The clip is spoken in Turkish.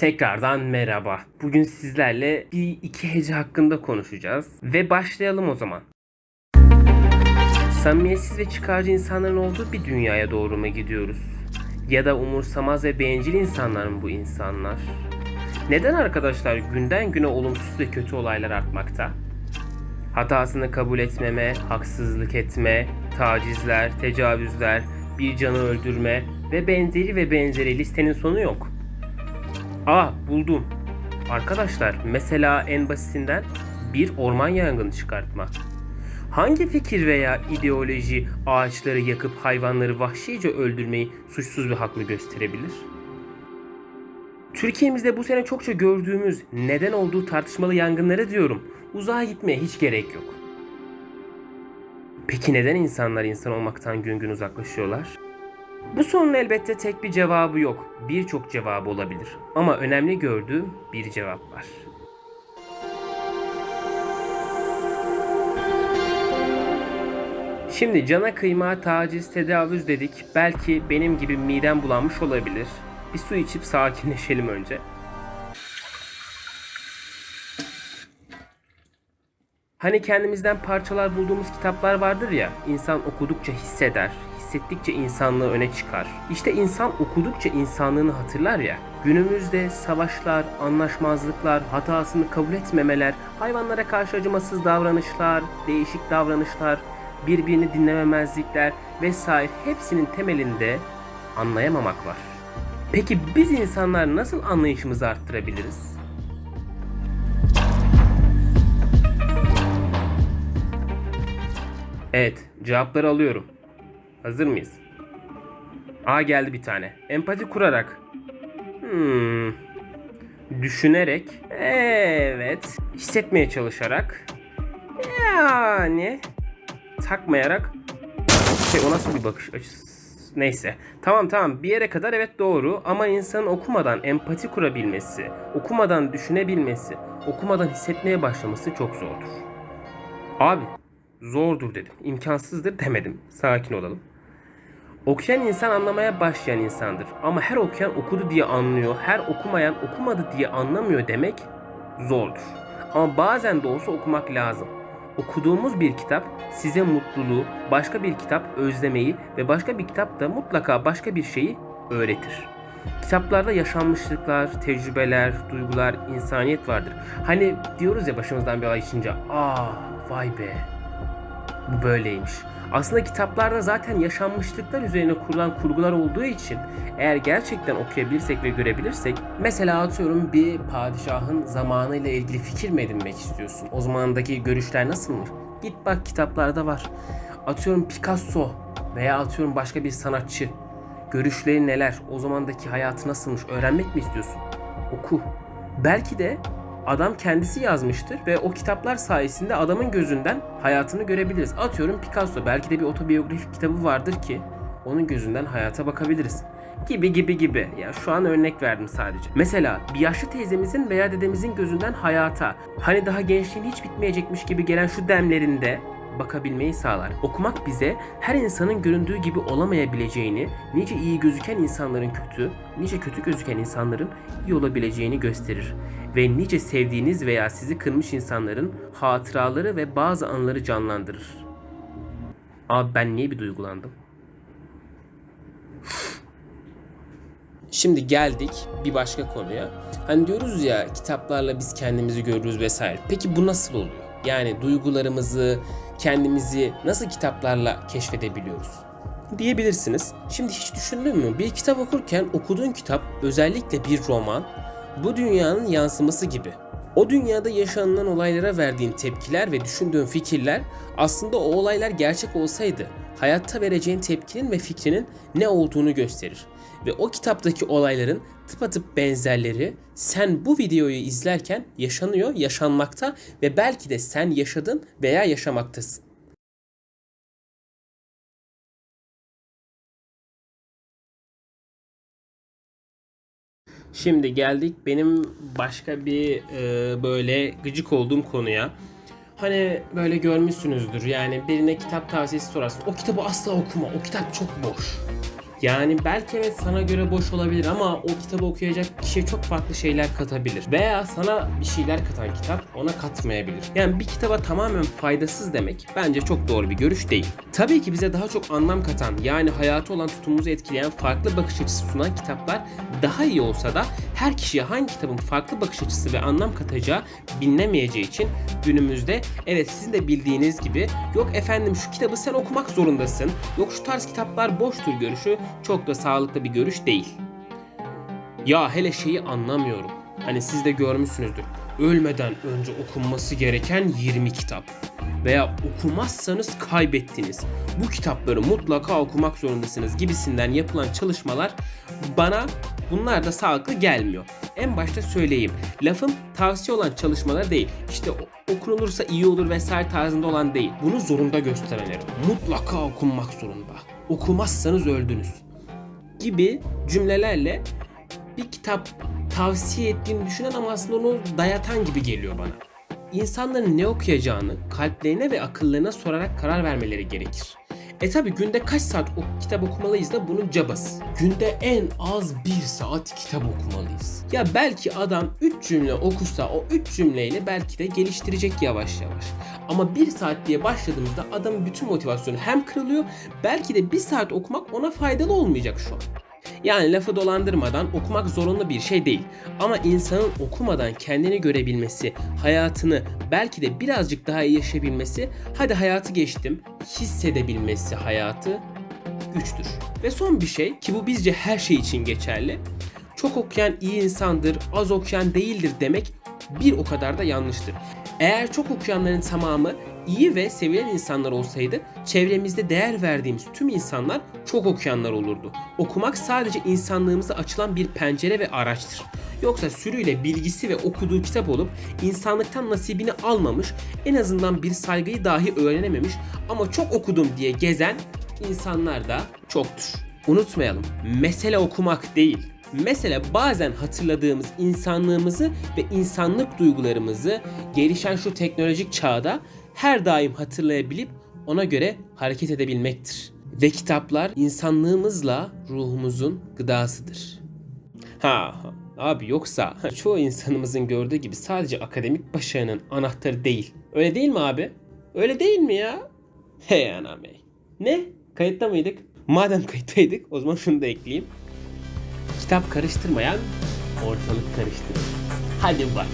Tekrardan merhaba. Bugün sizlerle bir iki hece hakkında konuşacağız. Ve başlayalım o zaman. Samimiyetsiz ve çıkarcı insanların olduğu bir dünyaya doğru mu gidiyoruz? Ya da umursamaz ve bencil insanlar mı bu insanlar? Neden arkadaşlar günden güne olumsuz ve kötü olaylar artmakta? Hatasını kabul etmeme, haksızlık etme, tacizler, tecavüzler, bir canı öldürme ve benzeri ve benzeri listenin sonu yok. Aa buldum. Arkadaşlar mesela en basitinden bir orman yangını çıkartma. Hangi fikir veya ideoloji ağaçları yakıp hayvanları vahşice öldürmeyi suçsuz bir hak mı gösterebilir? Türkiye'mizde bu sene çokça gördüğümüz neden olduğu tartışmalı yangınları diyorum. Uzağa gitmeye hiç gerek yok. Peki neden insanlar insan olmaktan gün gün uzaklaşıyorlar? Bu sorunun elbette tek bir cevabı yok. Birçok cevabı olabilir. Ama önemli gördüğüm bir cevap var. Şimdi cana kıyma, taciz, tecavüz dedik. Belki benim gibi midem bulanmış olabilir. Bir su içip sakinleşelim önce. Hani kendimizden parçalar bulduğumuz kitaplar vardır ya, insan okudukça hisseder, hissettikçe insanlığı öne çıkar. İşte insan okudukça insanlığını hatırlar ya, günümüzde savaşlar, anlaşmazlıklar, hatasını kabul etmemeler, hayvanlara karşı acımasız davranışlar, değişik davranışlar, birbirini dinlememezlikler vesaire hepsinin temelinde anlayamamak var. Peki biz insanlar nasıl anlayışımızı arttırabiliriz? Evet, cevapları alıyorum. Hazır mıyız? A geldi bir tane. Empati kurarak. Hmm. Düşünerek. Evet. Hissetmeye çalışarak. Yani. Takmayarak. Şey o nasıl bir bakış açısı? Neyse. Tamam tamam bir yere kadar evet doğru ama insanın okumadan empati kurabilmesi, okumadan düşünebilmesi, okumadan hissetmeye başlaması çok zordur. Abi zordur dedim. İmkansızdır demedim. Sakin olalım. Okuyan insan anlamaya başlayan insandır. Ama her okuyan okudu diye anlıyor, her okumayan okumadı diye anlamıyor demek zordur. Ama bazen de olsa okumak lazım. Okuduğumuz bir kitap size mutluluğu, başka bir kitap özlemeyi ve başka bir kitap da mutlaka başka bir şeyi öğretir. Kitaplarda yaşanmışlıklar, tecrübeler, duygular, insaniyet vardır. Hani diyoruz ya başımızdan bir olay içince, aa vay be bu böyleymiş. Aslında kitaplarda zaten yaşanmışlıklar üzerine kurulan kurgular olduğu için eğer gerçekten okuyabilirsek ve görebilirsek mesela atıyorum bir padişahın zamanıyla ilgili fikir mi edinmek istiyorsun? O zamandaki görüşler nasılmış? Git bak kitaplarda var. Atıyorum Picasso veya atıyorum başka bir sanatçı. Görüşleri neler? O zamandaki hayatı nasılmış? Öğrenmek mi istiyorsun? Oku. Belki de adam kendisi yazmıştır ve o kitaplar sayesinde adamın gözünden hayatını görebiliriz. Atıyorum Picasso belki de bir otobiyografik kitabı vardır ki onun gözünden hayata bakabiliriz. Gibi gibi gibi. Ya şu an örnek verdim sadece. Mesela bir yaşlı teyzemizin veya dedemizin gözünden hayata, hani daha gençliğin hiç bitmeyecekmiş gibi gelen şu demlerinde bakabilmeyi sağlar. Okumak bize her insanın göründüğü gibi olamayabileceğini, nice iyi gözüken insanların kötü, nice kötü gözüken insanların iyi olabileceğini gösterir. Ve nice sevdiğiniz veya sizi kırmış insanların hatıraları ve bazı anıları canlandırır. Abi ben niye bir duygulandım? Şimdi geldik bir başka konuya. Hani diyoruz ya kitaplarla biz kendimizi görürüz vesaire. Peki bu nasıl oluyor? Yani duygularımızı, kendimizi nasıl kitaplarla keşfedebiliyoruz? Diyebilirsiniz. Şimdi hiç düşündün mü? Bir kitap okurken okuduğun kitap özellikle bir roman bu dünyanın yansıması gibi. O dünyada yaşanılan olaylara verdiğin tepkiler ve düşündüğün fikirler aslında o olaylar gerçek olsaydı hayatta vereceğin tepkinin ve fikrinin ne olduğunu gösterir. Ve o kitaptaki olayların tıpatıp benzerleri sen bu videoyu izlerken yaşanıyor, yaşanmakta ve belki de sen yaşadın veya yaşamaktasın. Şimdi geldik benim başka bir e, böyle gıcık olduğum konuya. Hani böyle görmüşsünüzdür yani birine kitap tavsiyesi sorarsın. O kitabı asla okuma. O kitap çok boş. Yani belki evet sana göre boş olabilir ama o kitabı okuyacak kişiye çok farklı şeyler katabilir. Veya sana bir şeyler katan kitap ona katmayabilir. Yani bir kitaba tamamen faydasız demek bence çok doğru bir görüş değil. Tabii ki bize daha çok anlam katan yani hayatı olan tutumumuzu etkileyen farklı bakış açısı sunan kitaplar daha iyi olsa da her kişiye hangi kitabın farklı bakış açısı ve anlam katacağı bilinemeyeceği için günümüzde evet sizin de bildiğiniz gibi yok efendim şu kitabı sen okumak zorundasın. Yok şu tarz kitaplar boştur görüşü çok da sağlıklı bir görüş değil. Ya hele şeyi anlamıyorum. Hani siz de görmüşsünüzdür. Ölmeden önce okunması gereken 20 kitap. Veya okumazsanız kaybettiniz. Bu kitapları mutlaka okumak zorundasınız gibisinden yapılan çalışmalar bana bunlar da sağlıklı gelmiyor. En başta söyleyeyim. Lafım tavsiye olan çalışmalar değil. İşte okunulursa iyi olur vesaire tarzında olan değil. Bunu zorunda gösterenler. Mutlaka okunmak zorunda. Okumazsanız öldünüz gibi cümlelerle bir kitap tavsiye ettiğini düşünen ama aslında onu dayatan gibi geliyor bana. İnsanların ne okuyacağını kalplerine ve akıllarına sorarak karar vermeleri gerekir. E tabi günde kaç saat o kitap okumalıyız da bunun cabası. Günde en az bir saat kitap okumalıyız. Ya belki adam 3 cümle okusa o 3 cümleyle belki de geliştirecek yavaş yavaş. Ama 1 saat diye başladığımızda adamın bütün motivasyonu hem kırılıyor belki de 1 saat okumak ona faydalı olmayacak şu an. Yani lafı dolandırmadan okumak zorunlu bir şey değil. Ama insanın okumadan kendini görebilmesi, hayatını belki de birazcık daha iyi yaşayabilmesi, hadi hayatı geçtim, hissedebilmesi hayatı güçtür. Ve son bir şey ki bu bizce her şey için geçerli. Çok okuyan iyi insandır, az okuyan değildir demek bir o kadar da yanlıştır. Eğer çok okuyanların tamamı iyi ve sevilen insanlar olsaydı çevremizde değer verdiğimiz tüm insanlar çok okuyanlar olurdu. Okumak sadece insanlığımıza açılan bir pencere ve araçtır. Yoksa sürüyle bilgisi ve okuduğu kitap olup insanlıktan nasibini almamış, en azından bir saygıyı dahi öğrenememiş ama çok okudum diye gezen insanlar da çoktur. Unutmayalım, mesele okumak değil. Mesele bazen hatırladığımız insanlığımızı ve insanlık duygularımızı gelişen şu teknolojik çağda her daim hatırlayabilip ona göre hareket edebilmektir. Ve kitaplar insanlığımızla ruhumuzun gıdasıdır. Ha abi yoksa çoğu insanımızın gördüğü gibi sadece akademik başarının anahtarı değil. Öyle değil mi abi? Öyle değil mi ya? Hey anam hey. Ne? Kayıtta mıydık? Madem kayıttaydık o zaman şunu da ekleyeyim. Kitap karıştırmayan ortalık karıştırır. Hadi bak.